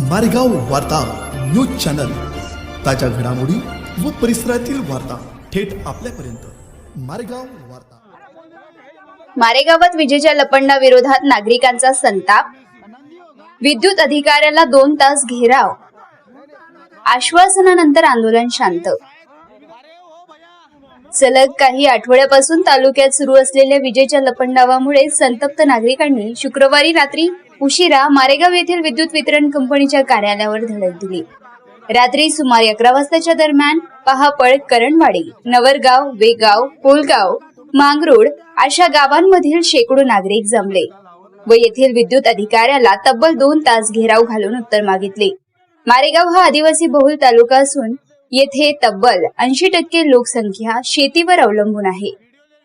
मारेगाव वार्ता news channel. ताज्या घडामोडी व परिसरातील वार्ता थेट आपल्यापर्यंत. मारेगाव वार्ता. मारेगावात विजेच्या लपंडाविरोधात नागरिकांचा संताप. विद्युत अधिकाऱ्याला दोन तास घेराव. आश्वासनानंतर आंदोलन शांत. सलग काही आठवड्यापासून तालुक्यात सुरू असलेल्या विजेच्या लपंडावामुळे संतप्त नागरिकांनी शुक्रवारी रात्री उशिरा मारेगाव येथील विद्युत वितरण कंपनीच्या कार्यालयावर धडक दिली. रात्री सुमारे अकरा वाजताच्या दरम्यान पहापळ करणवाडी नवरगाव वेगाव पोलगाव मांगरोड अशा गावांमधील शेकडो नागरिक जमले व येथील विद्युत अधिकाऱ्याला तब्बल दोन तास घेराव घालून उत्तर मागितले. मारेगाव हा आदिवासी बहुल तालुका असून येथे तब्बल ऐंशी टक्के लोकसंख्या शेतीवर अवलंबून आहे.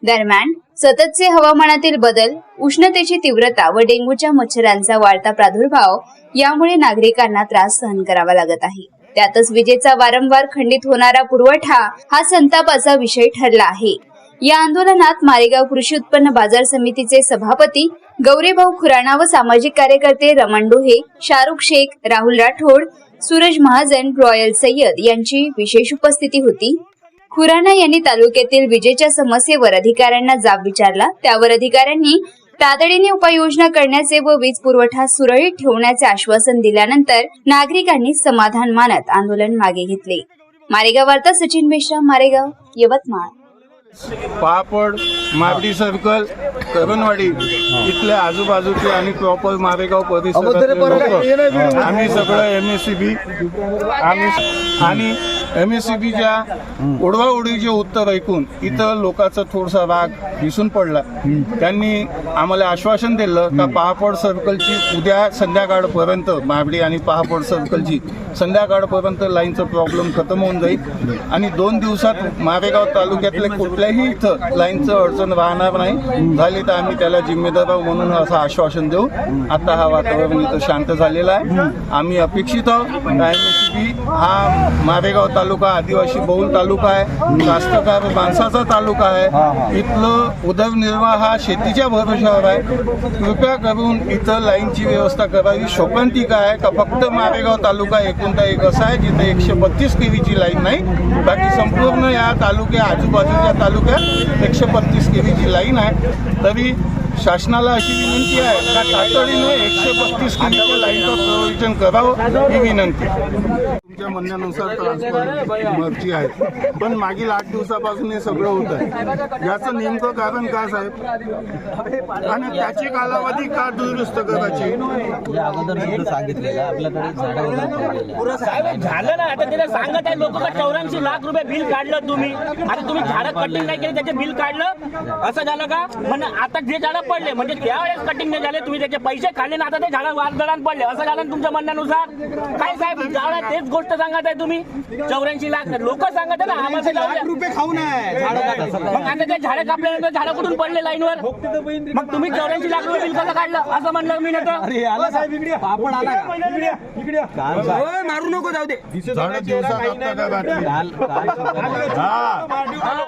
दरम्यान सततचे हवामानातील बदल उष्णतेची तीव्रता व डेंग्यूच्या मच्छरांचा वाढता प्रादुर्भाव यामुळे नागरिकांना त्रास सहन करावा लागत आहे. त्यातच विजेचा वारंवार खंडित होणारा पुरवठा हा संतापाचा विषय ठरला आहे. या आंदोलनात मारेगाव कृषी उत्पन्न बाजार समितीचे सभापती गौरीभाऊ खुराणा व सामाजिक कार्यकर्ते रमण डोहे शाहरुख शेख राहुल राठोड सूरज महाजन रॉयल सय्यद यांची विशेष उपस्थिती होती. खुराणा यांनी तालुक्यातील विजेच्या समस्येवर अधिकाऱ्यांना जाब विचारला. त्यावर अधिकाऱ्यांनी तातडीने उपाययोजना करण्याचे व वीज पुरवठा सुरळीत ठेवण्याचे आश्वासन दिल्यानंतर नागरिकांनी समाधान मानत आंदोलन मागे घेतले. मारेगाव वार्ता सचिन मिश्रा मारेगाव यवतमाळ. पापड मारडी सर्कल करणवाडी इथल्या आजूबाजूचे आणि प्रॉपर मारेगाव परिसरातले लोक. आम्ही सगळं एम एस सी बी आम्ही आणि एम एस सी बीच्या उडवाउडीचे उत्तर ऐकून इथं लोकांचा थोडासा राग दिसून पडला. त्यांनी आम्हाला आश्वासन दिलं का पहापड सर्कलची उद्या संध्याकाळपर्यंत मारडी आणि पहापड सर्कलची संध्याकाळपर्यंत लाईनचा प्रॉब्लेम खतम होऊन जाईल. आणि दोन दिवसात मारेगाव तालुक्यातल्या कुठल्याही इथं लाईनचं अडचण राहणार नाही. झाली तर आम्ही त्याला जिम्मेदार म्हणून असं आश्वासन देऊ. आता हा वातावरण इथं शांत झालेलं आहे. आम्ही अपेक्षित आहोत. बी हा मारेगाव तालुका आदिवासी बहुल तालुका आहे. कास्तकार माणसाचा तालुका आहे. इथलं उदरनिर्वाह हा शेतीच्या भरोशावर आहे. कृपया करून इथं लाईनची व्यवस्था करावी. शोकांतिका आहे का फक्त मारेगाव तालुका एकुणता एक असा आहे जिथे एकशे बत्तीस केवीची लाईन नाही. बाकी संपूर्ण या तालुक्या आजूबाजूच्या तालुक्यात एकशे बत्तीस केवीची लाईन आहे. तरी शासनाला अशी विनंती आहे का तातडीने एकशे बत्तीस किलोच्या लाईनचं प्रयोजन करावं ही विनंती तुमच्या म्हणण्यानुसार ट्रान्सफर मर्जी आहे. पण मागील आठ दिवसापासून हे सगळं होत आहे. याचं नेमकं कारण काय साहेब? आणि त्याची कालावधी का दुरुस्त करायची? अगोदर सांगितलेलं आपल्याकडे झालं ना. आता तिला सांगत आहे लोक चौऱ्याऐंशी लाख रुपये बिल काढलं तुम्ही? आता तुम्ही झाडं कटिंग नाही केली त्याचे बिल काढलं? असं झालं का? म्हणजे आता जे झाडं पडले म्हणजे त्यावेळेस कटिंग नाही झाले तुम्ही त्याचे पैसे काढले ना आता ते झाडं वादळात पडले. असं झालं तुमच्या म्हणण्यानुसार? काय साहेब झाडं तेच गोष्ट सांगत आहे तुम्ही. चौऱ्याऐंशी लाख लोक सांगत आहे ना आम्हाला द्या. रुपये खाऊ नये मग आता ते झाडं कापल्यानंतर झाडं कुठून पडले लाईनवर? मग तुम्ही चौऱ्याऐंशी लाख रुपये बिल कसं काढलं? असं म्हणलं मी नाही आला? काल मारू नको जाऊ दे. झाडं दिवसात का हा.